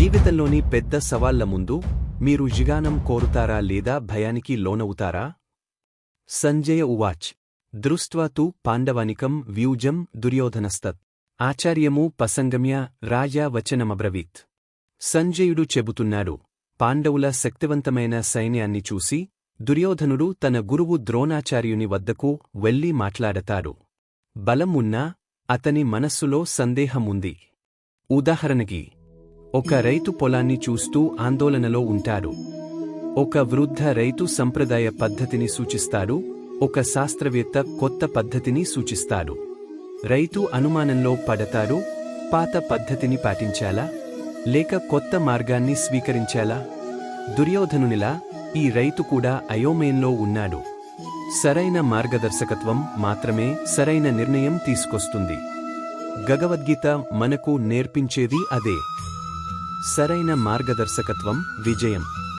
జీవితంలోని పెద్ద సవాళ్ళ ముందు మీరు జిగానం కోరుతారా లేదా భయానికి లోనవుతారా? సంజయ ఉవాచ్. దృష్ట్వాతు పాండవానికం వ్యూజం దుర్యోధనస్తత్. ఆచార్యము పసంగమ్య రాజా వచనమబ్రవీత్. సంజయుడు చెబుతున్నాడు పాండవుల శక్తివంతమైన సైన్యాన్ని చూసి దుర్యోధనుడు తన గురువు ద్రోణాచార్యుని వద్దకు వెళ్ళి మాట్లాడతాడు. బలం ఉన్నా అతని మనస్సులో సందేహముంది. ఉదాహరణకి ఒక రైతు పొలాన్ని చూస్తూ ఆందోళనలో ఉంటాడు. ఒక వృద్ధ రైతు సంప్రదాయ పద్ధతిని సూచిస్తారు ఒక శాస్త్రవేత్త కొత్త పద్ధతిని సూచిస్తారు రైతు అనుమానంలో పడతారు పాత పద్ధతిని పాటించాలా? లేక కొత్త మార్గాన్ని స్వీకరించాలా? దుర్యోధనునిలా ఈ రైతు కూడా అయోమయంలో ఉన్నాడు. సరైన మార్గదర్శకత్వం మాత్రమే సరైన నిర్ణయం తీసుకొస్తుంది. గగవద్గీత మనకు నేర్పించేది అదే. సరైన మార్గదర్శకత్వం విజయం.